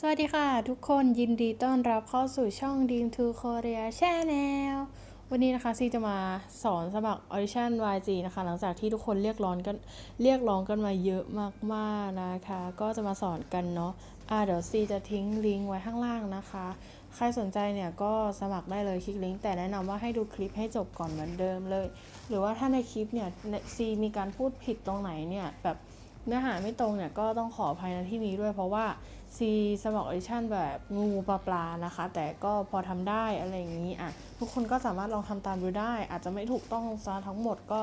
สวัสดีค่ะทุกคนยินดีต้อนรับเข้าสู่ช่อง Dream to Korea Channel วันนี้นะคะซีจะมาสอนสมัคร Audition YG นะคะ หลังจากที่ทุกคนเรียกร้องกันเรียกร้องกันมาเยอะมากๆนะคะ ก็จะมาสอนกันเนาะอ่าเดี๋ยวซีจะทิ้งลิงก์ไว้ข้างล่างนะคะ ใครสนใจเนี่ยก็สมัครได้เลยคลิกลิงก์แต่แนะนำว่าให้ดูคลิปให้จบก่อนเหมือนเดิมเลย หรือว่าถ้าในคลิปเนี่ยซีมีการพูดผิดตรงไหนเนี่ยแบบ เนื้อหาไม่ตรงเนี่ยก็ต้องขออภัยในที่นี้ด้วยเพราะว่าซีสมัครออดิชั่นแบบงูปลาปลานะคะ แต่ก็พอทำได้อะไรอย่างนี้อะทุกคนก็สามารถลองทำตามดูได้ อาจจะไม่ถูกต้องซะทั้งหมดก็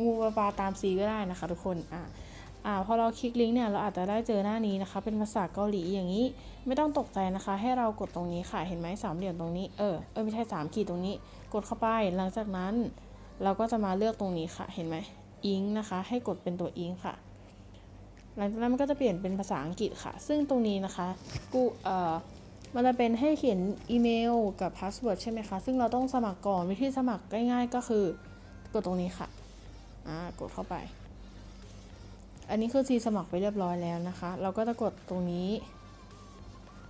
งูปลาปลาตามซีก็ได้นะคะ ทุกคนอะอ่าพอเราคลิกลิงก์เนี่ยเราอาจจะได้เจอหน้านี้นะคะ เป็นภาษาเกาหลีอย่างนี้ ไม่ต้องตกใจนะคะ ให้เรากดตรงนี้ค่ะเห็นไหมสามเหลี่ยมตรงนี้เออเออไม่ใช่สามขีดตรงนี้ กดเข้าไปหลังจากนั้น เราก็จะมาเลือกตรงนี้ค่ะ เห็นไหมอิงนะคะ ให้กดเป็นตัวอิงค่ะ หลังจากนั้นมันก็จะเปลี่ยนเป็นภาษาอังกฤษค่ะ ซึ่งตรงนี้นะคะกูเอ่อมันจะเป็นให้เขียนอีเมลกับพาสเวิร์ดใช่ไหมคะ ซึ่งเราต้องสมัครก่อนวิธีสมัครง่าย ๆ ก็คือกดตรงนี้ค่ะอ่ากดเข้าไป อันนี้คือซีสมัครไปเรียบร้อยแล้วนะคะ เราก็จะกดตรงนี้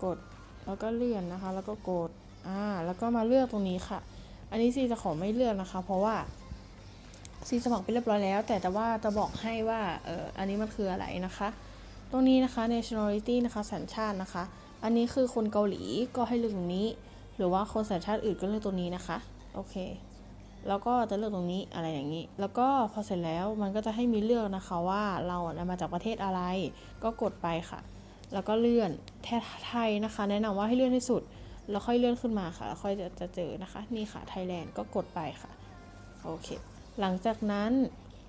กดแล้วก็เลื่อนนะคะ แล้วก็กดอ่าแล้วก็มาเลือกตรงนี้ค่ะ อันนี้ซีจะขอไม่เลือกนะคะ เพราะว่า ซีสมัครไปเรียบร้อยแล้ว แต่แต่ว่าจะบอกให้ว่าเอออันนี้มันคืออะไรนะคะ ตรงนี้นะคะ nationality นะคะสัญชาตินะคะ อันนี้คือคนเกาหลีก็ให้เลือกตรงนี้ หรือว่าคนสัญชาติอื่นก็เลือกตรงนี้นะคะโอเคแล้วก็จะเลือกตรงนี้อะไรอย่างนี้ แล้วก็พอเสร็จแล้วมันก็จะให้มีเลือกนะคะว่าเรามาจากประเทศอะไร ก็กดไปค่ะ แล้วก็เลื่อนแทไทยนะคะ แนะนำว่าให้เลื่อนที่สุด แล้วค่อยเลื่อนขึ้นมาค่ะแล้วค่อยจะจะเจอนะคะ นี่ค่ะไทยแลนด์ก็กดไปค่ะ โอเค หลังจากนั้น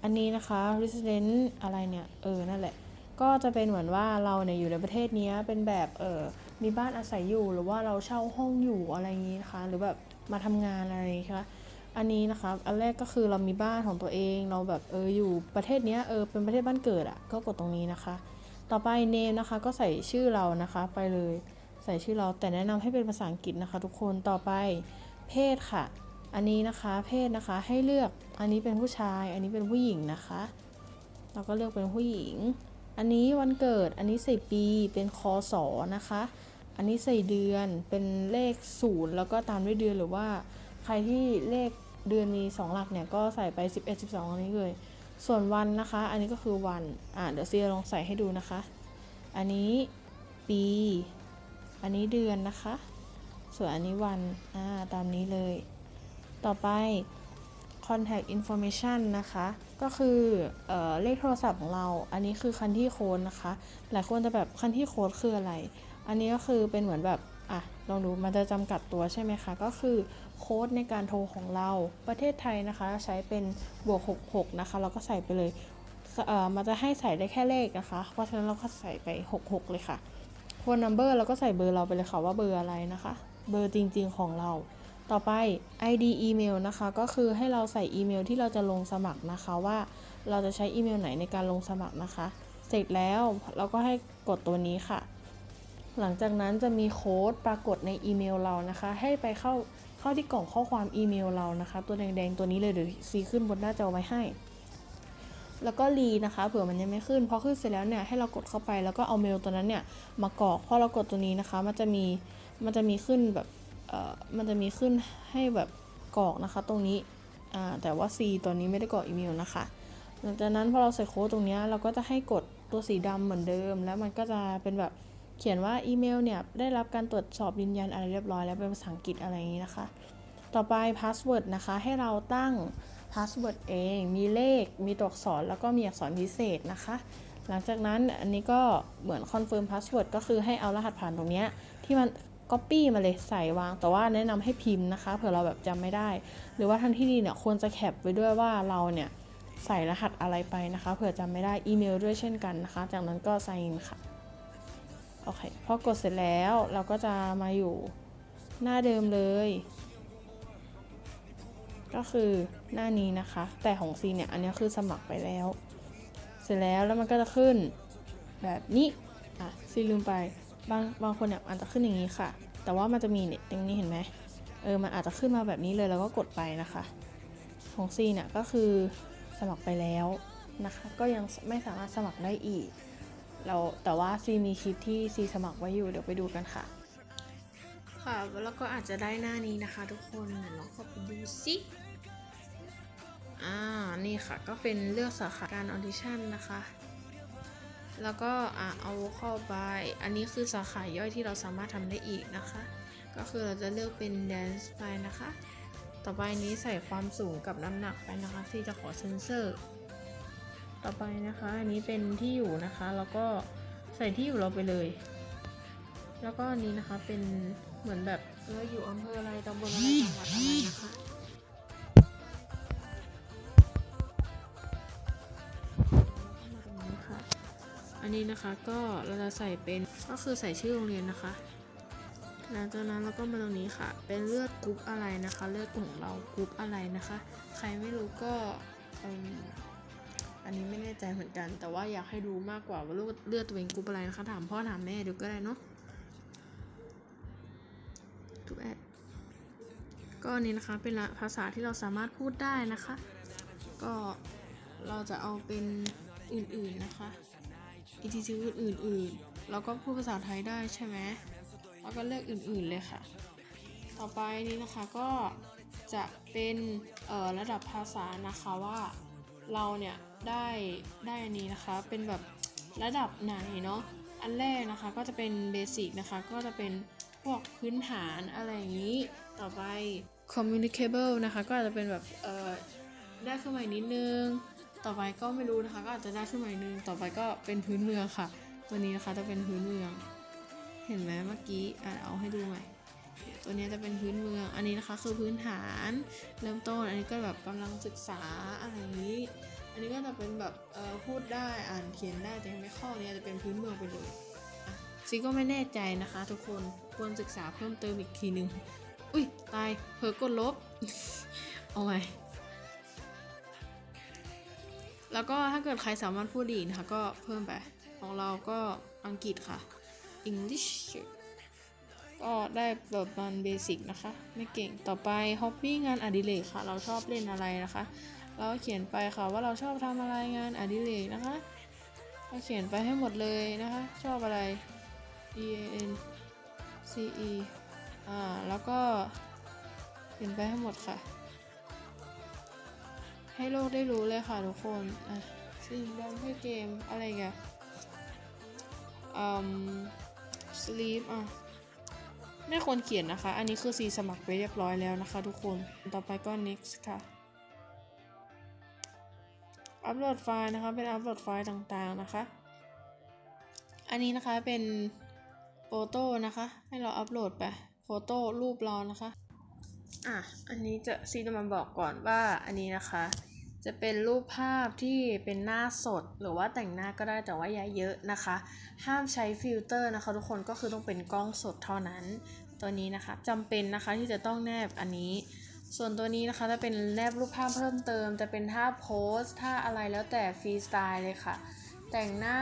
อันนี้นะคะ resident อะไรเนี่ย เออ นั่นแหละ ก็จะเป็นเหมือนว่าเราเนี่ยอยู่ในประเทศนี้เป็นแบบเออมีบ้านอาศัยอยู่หรือว่าเราเช่าห้องอยู่อะไรอย่างนี้นะคะ หรือแบบมาทำงานอะไรนี้ค่ะอันนี้นะคะ อันแรกก็คือเรามีบ้านของตัวเอง เราแบบเอออยู่ประเทศเนี้ยเออเป็นประเทศบ้านเกิดอะ่ะ ก็กดตรงนี้นะคะ ต่อไป name นะคะ ก็ใส่ชื่อเรานะคะไปเลย ใส่ชื่อเราแต่แนะนำให้เป็นภาษาอังกฤษนะคะ ทุกคน ต่อไปเพศค่ะ อันนี้นะคะเพศนะคะให้เลือกอันนี้เป็นผู้ชาย อันนี้เป็นผู้หญิงนะคะ เราก็เลือกเป็นผู้หญิง อันนี้วันเกิดอันนี้ใส่ปีเป็นคอสอนะคะ อันนี้ใส่เดือนเป็นเลขศูนย์แล้วก็ตามด้วยเดือนหรือว่า ใครที่เลขเดือนมี2หลักเนี่ยก็ใส่ไป 11 12 อันนี้เลย ส่วนวันนะคะ อันนี้ก็คือวันอ่าเดี๋ยวเซียลองใส่ให้ดูนะคะ อันนี้ปี อันนี้เดือนนะคะ ส่วนอันนี้วันอ่าตามนี้เลย ต่อไป contact information นะคะ ก็คือเออเลขโทรศัพท์ของเรา อันนี้คือคันที่โค้ดนะคะ หลายคนจะแบบคันที่โค้ดคืออะไร อันนี้ก็คือเป็นเหมือนแบบ อะ ลองดู มันจะจำกัดตัวใช่ไหมคะ ก็คือโค้ดในการโทรของเรา ประเทศไทยนะคะใช้เป็นบวก 66 นะคะ เราก็ใส่ไปเลยเออมันจะให้ใส่ได้แค่เลขนะคะ เพราะฉะนั้นเราก็ใส่ไป 66 เลยค่ะ phone number เราก็ใส่เบอร์เราไปเลยค่ะว่าเบอร์อะไรนะคะ เบอร์จริง ๆ ของเรา ต่อไป ID อีเมลนะคะ ก็คือให้เราใส่อีเมลที่เราจะลงสมัครนะคะว่าเราจะใช้อีเมลไหนในการลงสมัครนะคะ เสร็จแล้วเราก็ให้กดตัวนี้ค่ะ หลังจากนั้นจะมีโค้ดปรากฏในอีเมลเรานะคะ ให้ไปเข้าเข้าที่กล่องข้อความอีเมลเรานะคะ ตัวแดงๆตัวนี้เลยเดี๋ยวซีขึ้นบนหน้าจอไว้ให้ แล้วก็รีนะคะเผื่อมันยังไม่ขึ้นพอขึ้นเสร็จแล้วเนี่ยให้เรากดเข้าไปแล้วก็เอาเมลตัวนั้นเนี่ยมากรอกพอเรากดตัวนี้นะคะ มันจะมีมันจะมีขึ้นแบบ มันจะมีขึ้นให้แบบกรอกนะคะตรงนี้แต่ว่า C ตัวนี้ไม่ได้กรอกอีเมลนะคะหลังจากนั้นพอเราใส่โค้ดตรงนี้เราก็จะให้กดตัวสีดำเหมือนเดิม แล้วมันก็จะเป็นแบบเขียนว่าอีเมลเนี่ยได้รับการตรวจสอบยืนยันอะไรเรียบร้อยแล้วเป็นภาษาอังกฤษอะไรอย่างนี้นะคะ ต่อไปพาสเวิร์ดนะคะให้เราตั้งพาสเวิร์ดเองมีเลขมีตัวอักษรแล้วก็มีอักษรพิเศษนะคะ หลังจากนั้นอันนี้ก็เหมือนคอนเฟิร์มพาสเวิร์ดก็คือให้เอารหัสผ่านตรงนี้ที่มัน Copy มาเลยใส่วาง แต่ว่าแนะนำให้พิมพ์นะคะเผื่อเราแบบจำไม่ได้ หรือว่าทันที่ดีเนี่ยควรจะแคปไว้ด้วยว่าเราเนี่ยใส่รหัสอะไรไปนะคะเผื่อจำไม่ได้อีเมลด้วยเช่นกันนะคะ จากนั้นก็ sign in ค่ะโอเคพอกดเสร็จแล้วเราก็จะมาอยู่หน้าเดิมเลย ก็คือหน้านี้นะคะ แต่ของซีเนี่ยอันนี้คือสมัครไปแล้ว เสร็จแล้วแล้วมันก็จะขึ้นแบบนี้อะซีลืมไป บางบางคนเนี่ยอาจจะขึ้นอย่างนี้ค่ะ แต่ว่ามันจะมีเนี่ยตรงนี้เห็นไหมเออมันอาจจะขึ้นมาแบบนี้เลยแล้วก็กดไปนะคะ ของซีเนี่ยก็คือสมัครไปแล้วนะคะ ก็ยังไม่สามารถสมัครได้อีกเราแต่ว่าซีมีคลิปที่ซีสมัครไว้อยู่เดี๋ยวไปดูกันค่ะ ค่ะแล้วก็อาจจะได้หน้านี้นะคะทุกคนเดี๋ยวลองเข้าไปดูสิอ่านี่ค่ะก็เป็นเลือกสาขาการออดิชั่นนะคะ แล้วก็เอาเข้าไป อันนี้คือสาขาย่อยที่เราสามารถทำได้อีกนะคะ ก็คือเราจะเลือกเป็น dance ไปนะคะ ต่อไปนี้ใส่ความสูงกับน้ำหนักไปนะคะ ที่จะขอเซนเซอร์ ต่อไปนะคะ อันนี้เป็นที่อยู่นะคะ แล้วก็ใส่ที่อยู่เราไปเลย แล้วก็อันนี้นะคะเป็นเหมือนแบบเราอยู่อำเภออะไรตำบลอะไรจังหวัดอะไรนะคะ นี้นะคะก็เราจะใส่เป็นก็คือใส่ชื่อโรงเรียนนะคะหลังจากนั้นเราก็มาตรงนี้ค่ะ เป็นเลือดกรุ๊ปอะไรนะคะ เลือดของเรากรุ๊ปอะไรนะคะ ใครไม่รู้ก็อันนี้ไม่แน่ใจเหมือนกัน แต่ว่าอยากให้ดูมากกว่าว่าเลือดเลือดตัวเองกรุ๊ปอะไรนะคะ ถามพ่อถามแม่ดูก็ได้เนาะทุกแอดก็อันนี้นะคะเป็นภาษาที่เราสามารถพูดได้นะคะ ก็เราจะเอาเป็นอื่นๆนะคะ ETC อื่นๆเราก็พูดภาษาไทยได้ใช่ไหมแล้วก็เลือกอื่นๆเลยค่ะ ต่อไปนี้นะคะก็จะเป็นระดับภาษานะคะว่าเราเนี่ยได้ได้อันนี้นะคะเป็นแบบระดับไหนเนาะอันแรกนะคะก็จะเป็นเบสิกนะคะก็จะเป็นพวกพื้นฐานอะไรอย่างนี้ ต่อไป communicable นะคะก็อาจจะเป็นแบบเออได้ขึ้นมาอีกนิดนึง ต่อไปก็ไม่รู้นะคะ ก็อาจจะได้ขึ้นมาอีกนึงต่อไปก็เป็นพื้นเมืองค่ะ ตัวนี้นะคะจะเป็นพื้นเมือง เห็นไหมเมื่อกี้อะเอาให้ดูใหม่ตัวนี้จะเป็นพื้นเมือง อันนี้นะคะคือพื้นฐาน เริ่มต้น อันนี้ก็แบบกำลังศึกษาอะไรอย่างนี้ อันนี้ก็จะเป็นแบบเอ่อพูดได้อ่านเขียนได้แต่ยังไม่เข้าเนี่ยจะเป็นพื้นเมืองไปเลยซีก็ไม่แน่ใจนะคะ ทุกคนควรศึกษาเพิ่มเติมอีกทีนึง อุ้ยตายเผลอกดลบ เอาไว้ แล้วก็ถ้าเกิดใครสามารถพูดอีกนะคะ ก็เพิ่มไป ของเราก็อังกฤษค่ะ English ก็ได้แบบมันเบสิกนะคะ ไม่เก่งต่อไปฮอปปี้งานอดิเรกค่ะ เราชอบเล่นอะไรนะคะ เราเขียนไปค่ะว่าเราชอบทำอะไรงานอดิเรกนะคะเราเขียนไปให้หมดเลยนะคะ ชอบอะไร E A N C E อ่าแล้วก็เขียนไปให้หมดค่ะ ให้โลกได้รู้เลยค่ะทุกคนอะสิ่งดังให้เกมอะไรอีกันอืม sleep อะไม่ควรเขียนนะคะ อันนี้คือซีสมัครไปเรียบร้อยแล้วนะคะทุกคน ต่อไปก็ next ค่ะ อัปโหลดไฟล์นะคะ เป็นอัปโหลดไฟล์ต่างๆนะคะ อันนี้นะคะเป็นโฟโต้นะคะ ให้เราอัปโหลดไป โฟโต้รูปเรานะคะ อะ อันนี้จะซีจะมาบอกก่อนว่าอันนี้นะคะ จะเป็นรูปภาพที่เป็นหน้าสดหรือว่าแต่งหน้าก็ได้แต่ว่าอย่าเยอะนะคะ ห้ามใช้ฟิลเตอร์นะคะ ทุกคนก็คือต้องเป็นกล้องสดเท่านั้น ตัวนี้นะคะจำเป็นนะคะที่จะต้องแนบอันนี้ ส่วนตัวนี้นะคะจะเป็นแนบรูปภาพเพิ่มเติม จะเป็นท่าโพสท่าอะไรแล้วแต่ฟรีสไตล์เลยค่ะแต่งหน้า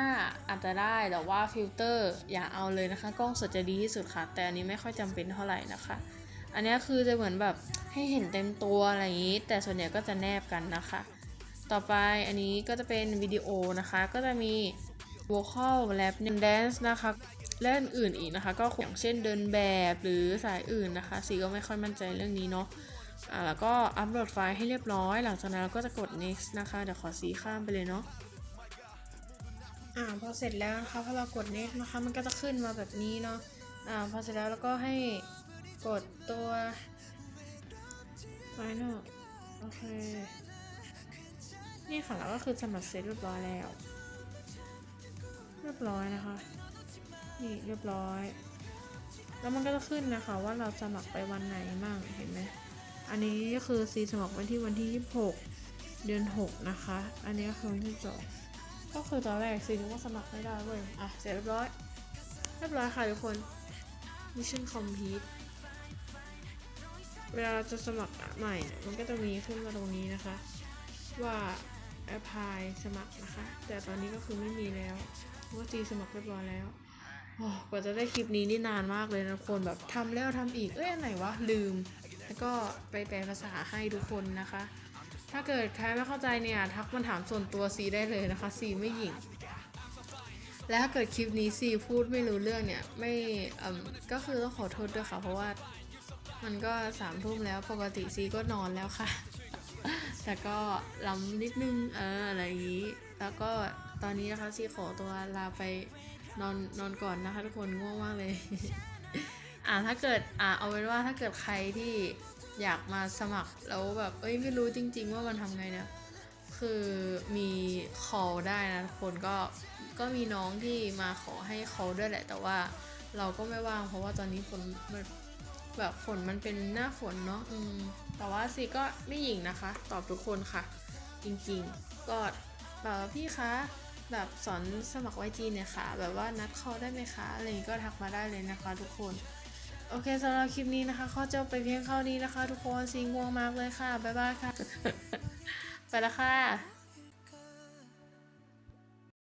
อาจจะได้แต่ว่าฟิลเตอร์อย่าเอาเลยนะคะ กล้องสดจะดีที่สุดค่ะ แต่อันนี้ไม่ค่อยจำเป็นเท่าไหร่นะคะ อันนี้คือจะเหมือนแบบให้เห็นเต็มตัวอะไรอย่างนี้ แต่ส่วนใหญ่ก็จะแนบกันนะคะ ต่อไปอันนี้ก็จะเป็นวิดีโอนะคะ ก็จะมี vocal rap dance นะคะและอื่นอีกนะคะ ก็อย่างเช่นเดินแบบหรือสายอื่นนะคะสีก็ไม่ค่อยมั่นใจเรื่องนี้เนาะอ่าแล้วก็อัปโหลดไฟล์ให้เรียบร้อย หลังจากนั้นเราก็จะกด next นะคะ เดี๋ยวขอสีข้ามไปเลยเนาะอ่าพอเสร็จแล้วนะคะพอเรากด next นะคะมันก็จะขึ้นมาแบบนี้เนาะอ่าพอเสร็จแล้วเราก็ให้ กดตัว final โอเค นี่ค่ะแล้วก็คือสมัครเสร็จเรียบร้อยแล้ว เรียบร้อยนะคะ นี่เรียบร้อย แล้วมันก็จะขึ้นนะคะ ว่าเราสมัครไปวันไหนมั่งเห็นไหมอันนี้ก็คือซีสมัครวันที่วันที่ 26 เดือน 6 นะคะ อันนี้ก็คือวันที่สองก็คือตอนแรกซีนึกว่าสมัครไม่ได้เว้ย อะ เสร็จเรียบร้อย เรียบร้อยค่ะทุกคน Mission Complete เวลาเราจะสมัครใหม่เนี่ยมันก็จะมีขึ้นมาตรงนี้นะคะ ว่า apply สมัครนะคะ แต่ตอนนี้ก็คือไม่มีแล้วเพราะว่าจีสมัครเรียบร้อยแล้วโอ้กว่าจะได้คลิปนี้นี่นานมากเลยนะคนแบบทำแล้วทำอีกเอ้ยอันไหนวะลืม แล้วก็ไปแปลภาษาให้ทุกคนนะคะ ถ้าเกิดใครไม่เข้าใจเนี่ยทักมาถามส่วนตัวซีได้เลยนะคะซีไม่หยิ่งแล้วถ้าเกิดคลิปนี้ซีพูดไม่รู้เรื่องเนี่ยไม่อ่มก็คือต้องขอโทษด้วยค่ะเพราะว่า มันก็สามทุ่มแล้วปกติซีก็นอนแล้วค่ะ แต่ก็ล้ำนิดนึงเอออะไรอย่างนี้ แล้วก็ตอนนี้นะคะซีขอตัวลาไปนอนนอนก่อนนะคะทุกคนง่วงมากเลย อ่าถ้าเกิดอ่าเอาเป็นว่าถ้าเกิดใครที่อยากมาสมัครแล้วแบบเอ้ยไม่รู้จริง ๆ ว่ามันทำไงเนี่ยคือมี call ได้นะทุกคนก็ก็มีน้องที่มาขอให้ call ด้วยแหละ แต่ว่าเราก็ไม่ว่างเพราะว่าตอนนี้ฝนมัน แบบฝนมันเป็นหน้าฝนเนาะอืมแต่ว่าซีก็ไม่หยิงนะคะ ตอบทุกคนค่ะ จริงๆ ก็แบบว่าพี่คะแบบสอนสมัครไวจีเนี่ยค่ะ แบบว่านัด call ได้ไหมคะอะไรอย่างงี้ก็ทักมาได้เลยนะคะ ทุกคน โอเคสำหรับคลิปนี้นะคะข้อจบไปเพียงเท่านี้นะคะ ทุกคนซีง่วงมากเลยค่ะบ๊ายบายค่ะ ไปแล้วค่ะ